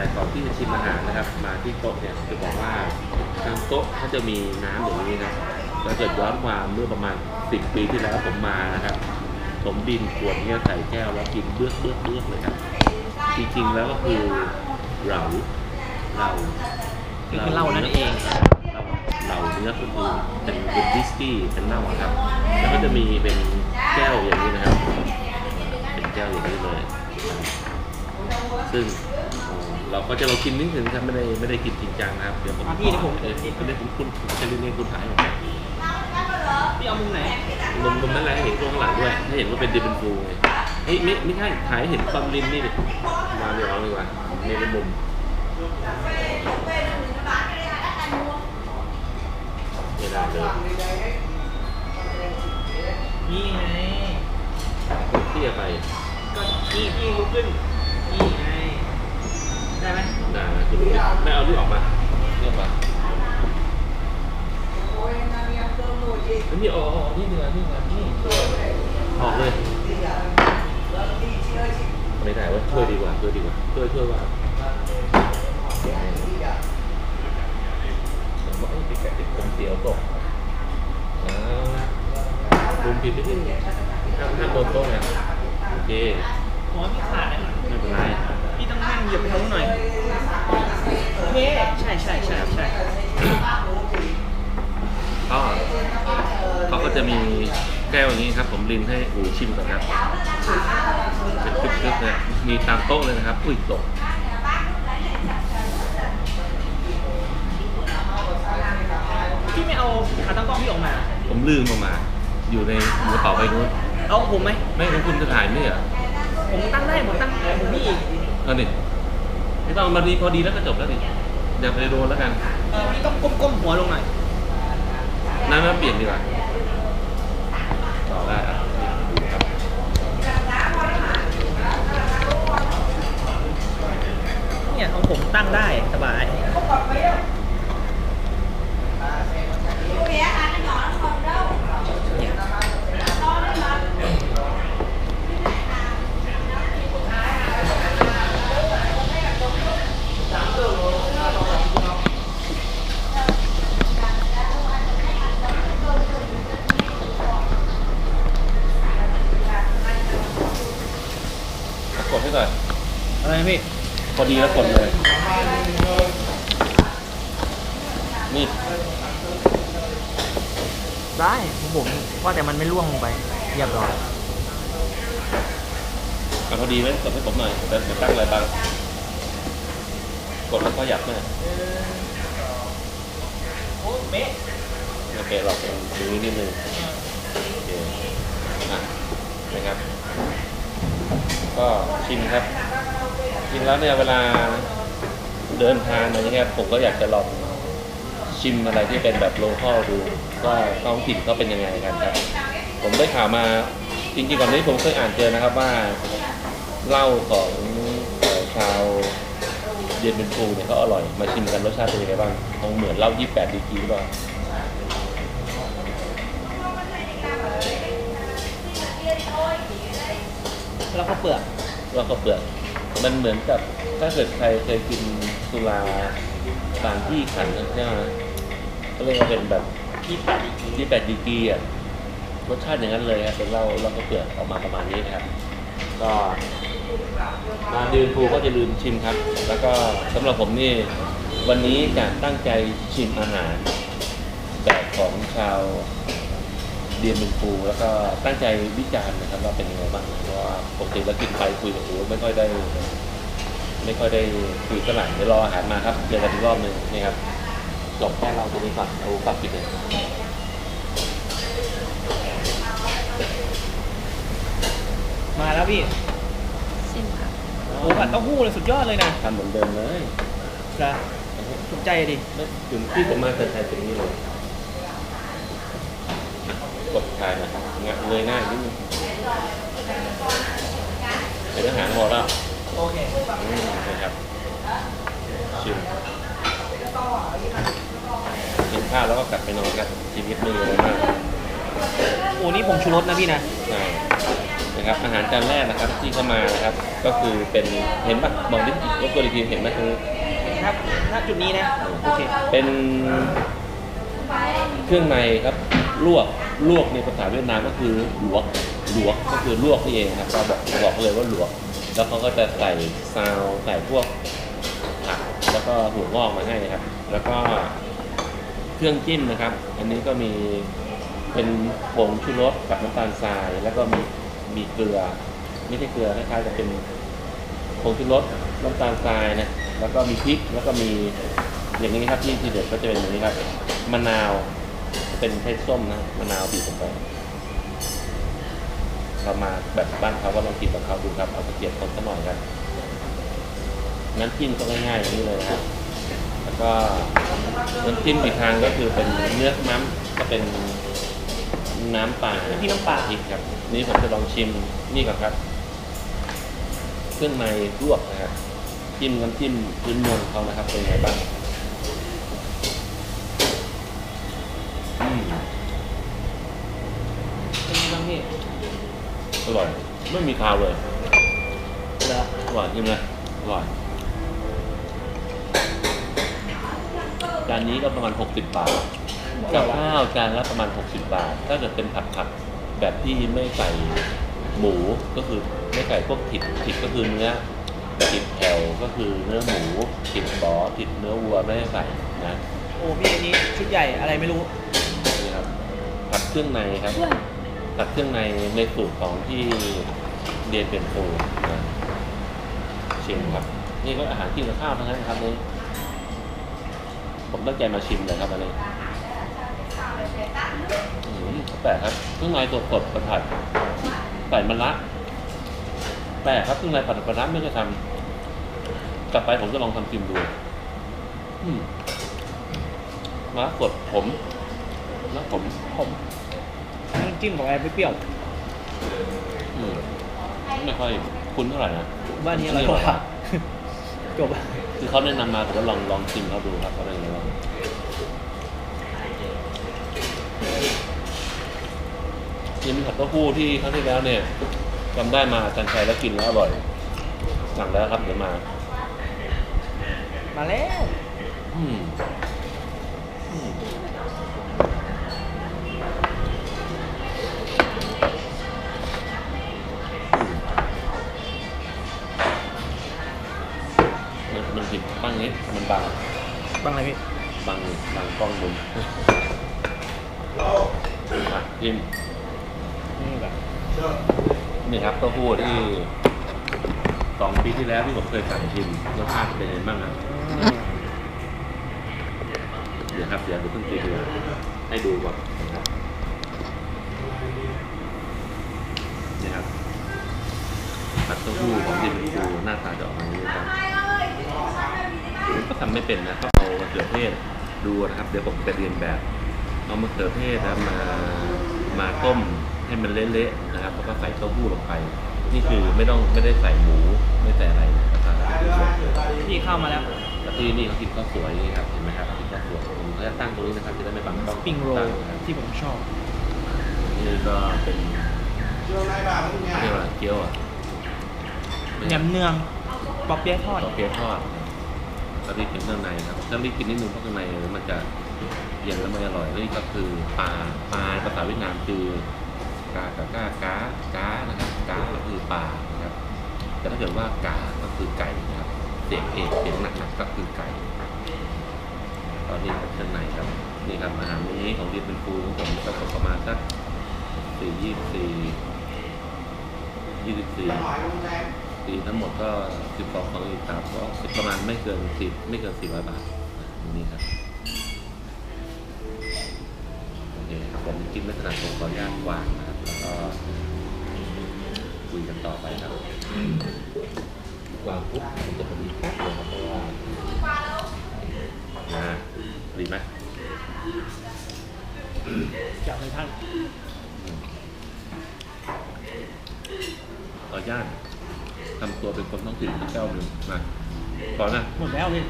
แต่ก่อนที่จะชิมอาหารนะครับ มาที่โต๊ะเนี่ยจะบอกว่าทางโต๊ะเขาจะมีน้ำอย่างนี้นะถ้าเกิดย้อนความเมื่อประมาณ 10 ปีที่แล้วผมมานะครับ ผมดินขวดเนี่ยใส่แก้วแล้วกินเบื้อกเบื้อกเบื้อกเลยครับ จริงๆแล้วก็คือเหลาเหลาก็คือเหล้านั่นเอง เหลาเนื้อก็คือเป็นเป็นวิสกี้เป็นเหล้าอะครับ แล้วก็จะมีเป็นแก้วอย่างนี้นะครับ เป็นแก้วอย่างนี้เลย ซึ่ง เอ่อเราก็จะเรากินนิดนึงครับไม่ได้ไม่ได้กินจริงจังนะครับเดี๋ยวผมอะพี่เดี๋ยวผมเดี๋ยวผมเดี๋ยวผมคุณผมจะเรียนคุณถ่ายออกมาพี่เอามุมไหนมุมมุมนั้นแหละให้เห็นช่วงข้างหลังด้วยให้เห็นว่าเป็นดิเป็นฟูไงเฮ้ยไม่ไม่ใช่ถ่ายให้เห็นความริมนี่ดิมาเดี๋ยวเอาดีกว่านี่เป็นมุมไม่ได้เลยนี่ไงเที่ยไป ก็นี่พี่ลุกขึ้นนี่ไง ได้ไหมได้นะคุณไม่เอาลูกออกมาเรียกมาอันนี้ออกออกนี่เนื้อนี่เนื้อนี่ออกเลยไม่ได้ว่าช่วยดีกว่าช่วยดีกว่าช่วยช่วยว่าผมว่าไอ้ติดแกะติดผมเสียวตกอ่าลุมผิดไปที่ห้ามห้ามโดนโต๊ะนะโอเคหัวพี่ขาดนะไม่เป็นไรพี่ต้อง นั่งเหยียบไปทางนู้นหน่อยโอเคใช่ใช่ใช่ใช่ก็เขาก็จะมีแก้วอย่างนี้ครับ ผมรินให้อูชิมก่อนครับเป็นกึ๊บๆเนี่ยมีตามโต๊ะเลยนะครับ อุ้ยตกพี่ไม่เอาขาตั้งกล้องพี่ออกมา ผมลืมเออกมา อยู่ในกระเป๋าใบนู้นเอาผมไหมไม่ของคุณจะถ่ายไม่เหรอ ผมตั้งได้ผมตั้งผมพี่อีกเอาดิไม่ต้องมาดีพอดีแล้วก็จบแล้วดิอย่าไปโดนแล้วกันเออพี่ต้องก้มๆหัวลงหน่อยน้ำมาเปลี่ยนดีกว่าต่อได้อะครับ เนี่ยของผมตั้งได้สบาย กดให้หน่อย อะไรนะพี่ พ อดีแล้วกดเลย นี่ ได้ของผมว่าแต่มันไม่ร่วงลงไปเรียบร้อยเอาพอดีไหมกดให้ผมหน่อยแต่จะตั้งอะไรบ้าง กดแล้วก็หยับหน่อยโอ้เบ๊ะโอเคเราเป็นดูนิดนึงโอเคอะนะครับ ก็ชิมครับชิมแล้วเนี่ยเวลาเดินทางอะไรเงี้ยผมก็อยากจะลองชิมอะไรที่เป็นแบบโลคอลดูว่าท้องถิ่นเขาเป็นยังไงกันครับ ผมได้ข่าวมาจริงๆก่อนนี้ผมเคยอ่านเจอนะครับว่าเหล้าของชาวเย็นเป็นฟูเนี่ยเขาอร่อยมาชิมกันรสชาติเป็นยังไงบ้างคงเหมือนเหล้า 28 ดีกรีหรือเปล่า แล้วก็เปลือกเราก็เปลือก มันเหมือนกับถ้าเกิดใครเคยกินสุราบางที่ขันใช่ไหมก็เรียกว่าเป็นแบบที่แปดอีกทีที่แปดดีกรีอะรสชาติอย่างนั้นเลยครับเป็นเหล้าเหล้าก็เปลือกออกมาประมาณนี้ครับ ก็มาเดินภูก็จะลืมชิมครับ แล้วก็สำหรับผมนี่วันนี้จะตั้งใจชิมอาหารแบบของชาว เดียนเป็นฟูแล้วก็ตั้งใจวิจารณ์นะครับว่าเป็นยังไงบ้างเพราะว่าปกติแล้วกินไปคุยกับอูไม่ค่อยได้ ไม่ค่อยได้คุยเท่าไหร่เดี๋ยวรออาหารมาครับเจอกันอีกรอบหนึ่งนี่ครับจบแค่เราตรงนี้ก่อนเอาปรับปิดเลยมาแล้วพี่ชิมค่ะโอ้ผัดเต้าหู้เลยสุดยอดเลยนะทำเหมือนเดิมเลยจะถูกใจดิไม่ถึงที่ผมมาแต่ไทยตรงนี้เลย กดทายนะครับงะเงยหน้าอีกนิดนึงเป็นอาหารพอแล้วโอเคอืมนะครับชิมกินข้าวแล้วก็กลับไปนอนกันชีวิตไม่มีอะไรมากโอ้นี่ผงชูรสนะพี่นะใช่นะครับนะครับอาหารจานแรกนะครับที่เข้ามานะครับ ก็คือเป็นเห็นปะบอกดิรบกวนอีกทีเห็นไหมคือครับณจุดนี้นะโอเคเป็นเครื่องในครับลวก ลวกในภาษาเวียดนามก็คือหลวกหลวกก็คือลวกนี่เองครับเราบอกบอกเลยว่าหลวก แล้วเขาก็จะใส่ซาวใส่พวกผักแล้วก็หัวงอกมาให้ครับ แล้วก็เครื่องจิ้มนะครับ อันนี้ก็มีเป็นผงชูรสกับน้ำตาลทราย แล้วก็มีมีเกลือ ไม่ใช่เกลือคล้ายๆจะเป็นผงชูรสน้ำตาลทรายนะแล้วก็มีพริกแล้วก็มีอย่างนี้ครับที่ที่เด็ดก็จะเป็นอย่างนี้ครับมะนาว เป็นไส้ส้มนะมะนาวบีบลงไปเรามาแบบบ้านเขาก็ลองกินแบบเขาดูครับ เอาตะเกียบคนสักหน่อยครับน้ำจิ้มก็ง่ายๆอย่างนี้เลยนะครับแล้วก็น้ำจิ้มอีกทางก็คือเป็นเนื้อน้ำก็เป็นน้ำป่าน้ำพริกน้ำปลา พริกครับ นี่ผมจะลองชิมนี่ก่อนครับ เครื่องในลวกนะครับ จิ้มน้ำจิ้มพื้นเมืองเขานะครับเป็นไงบ้างอืม เป็นไงบ้างพี่ อร่อย ไม่มีคาวเลยเหรออร่อยจริงเลยอร่อยจานนี้ก็ประมาณ 60 บาทกับข้าวจานละประมาณ 60 บาท ถ้าเกิดเป็นผัดผักแบบที่ไม่ใส่หมูก็คือไม่ใส่พวกผิดผิดก็คือเนื้อผิดแถวก็คือเนื้อหมูผิดบอผิดเนื้อวัวไม่ได้ใส่นะโอ้พี่อันนี้ชุดใหญ่อะไรไม่รู้นี่ครับผัดเครื่องในครับ ผัดเครื่องในในสูตรของที่เรียนเป็นครูนะชิมครับ นี่ก็อาหารกินกับข้าวทั้งนั้นครับนี่ผมตั้งใจมาชิมเลยครับอันนี้อืมแปลกครับเครื่องในตัวสดประผัดใส่มะระแปลกครับเครื่องในผัดมะระไม่เคยทำกลับไปผมจะลองทำชิมดูมะระสดผมแล้วผมผม น้ำจิ้มของอะไรเปรี้ยวอืมไม่ค่อยคุ้นเท่าไหร่นะๆบ้านนี้อร่อยกว่าจบอะคือเขาแนะนำมาผมก็ลองลองชิมเขาดูครับเขาเป็นยังไงบ้างยังมีผัดเต้าหู้ที่ครั้งที่แล้วเนี่ยจำได้มาอาจันชัยแล้วกินแล้วอร่อย สั่งแล้วครับเดี๋ยวมา มาแล้วอืม มันมันผิดบ้างนี้มันบางบ้างอะไรพี่บางบางกล้องมุมอะกินนี่แบบนี่ครับเต้าหู้ที่สองปีที่แล้วที่ผมเคยสั่งชิมรสชาติเป็นยังไงบ้างครับเดี๋ยวครับเดี๋ยวเดี๋ยวเพิ่งตีดูให้ดูก่อนนะครับนี่ครับผัดเต้าหู้ของดินฟูหน้าตาจะออกมาอย่างนี้ครับ ก็ทำไม่เป็นนะก็เอามะเขือเทศดูนะครับ เดี๋ยวผมจะเรียนแบบ เอามะเขือเทศนะมามาต้มให้มันเละๆนะครับแล้วก็ใส่เต้าหู้ลงไป นี่คือไม่ต้องไม่ได้ใส่หมูไม่ใส่อะไรนะครับพี่เข้ามาแล้วแล้วที่นี่เขากินข้าวสวยนี่ครับเห็นไหมครับกินข้าวสวยผมก็จะตั้งตรงนี้นะครับจะได้ไม่บังกล้องปิงโรตั้ลนะครับที่ผมชอบนี่ก็เป็นเรียกว่าอะไรเกี๊ยวอะแหนมเนือง ปอเปี๊ยะทอด ต่อเกี๊ยวทอดแล้วที่กินเครื่องในครับถ้ารีบกินนิดนึงเพราะข้างในมันจะเย็นแล้วไม่อร่อยนี่ก็คือปลาปลาภาษาเวียดนามคือกากะก้ากากานะครับกาก็คือปลานะครับแต่ถ้าเกิดว่ากาก็คือไก่นะครับเสียงเอกเสียงหนักๆก็คือไก่ตอนนี้เครื่องในครับนี่ครับอาหารนี้ของเรียนเป็นครูของผมก็ตกประมาณสักสี่ยี่สี่ยี่สิบสี่ ปีทั้งหมดก็สิบสองของอีกสามก็ประมาณไม่เกินสิบไม่เกินสี่ร้อยบาทนี่ครับโอเคครับผมกินไม่ถนัดผมขออนุญาตวางนะครับแล้วก็คุยกันต่อไปครับวางปุ๊บผมจะพอดีแป๊บเดียวครับเพราะว่าอ่าดีไหมจากในท่านขออนุญาต ทำตัวเป็นคนท้องถิ่นสักแก้วหนึ่งมาก่อนนะหมดแล้วพี่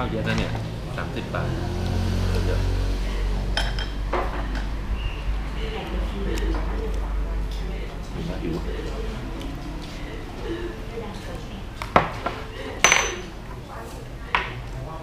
าวเยอะนะเนี่ยสามสิบบาทเยอะหิวนะหิว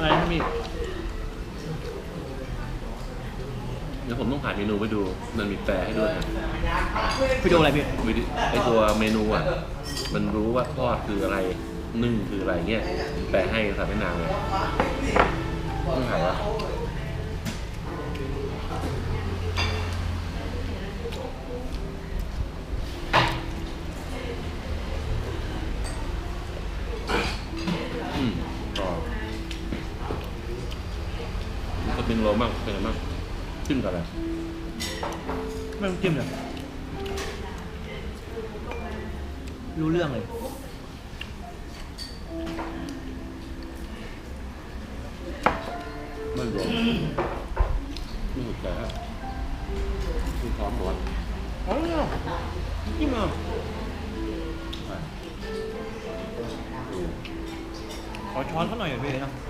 อะไรนะพี่เดี๋ยวผมต้องหาเมนูไปดู มันมีแปลให้ด้วยนะพี่ดูอะไรพี่วิดีไอตัวเมนูอะ มันรู้ว่าทอดคืออะไร นึ่งคืออะไรเงี้ย แปลให้ภาษาเวียดนามเลยต้องหาว่า เป็นโรมั่งเป็นไงบ้างขึ้นกับอะไรไม่ต้องจิ้มเลยรู้เรื่องเลย ไม่รวมไม่ถูกใจครับคือพร้อมหมดอ๋อจิ้มเหรอขอช้อนเขาหน่อยพี่นะอ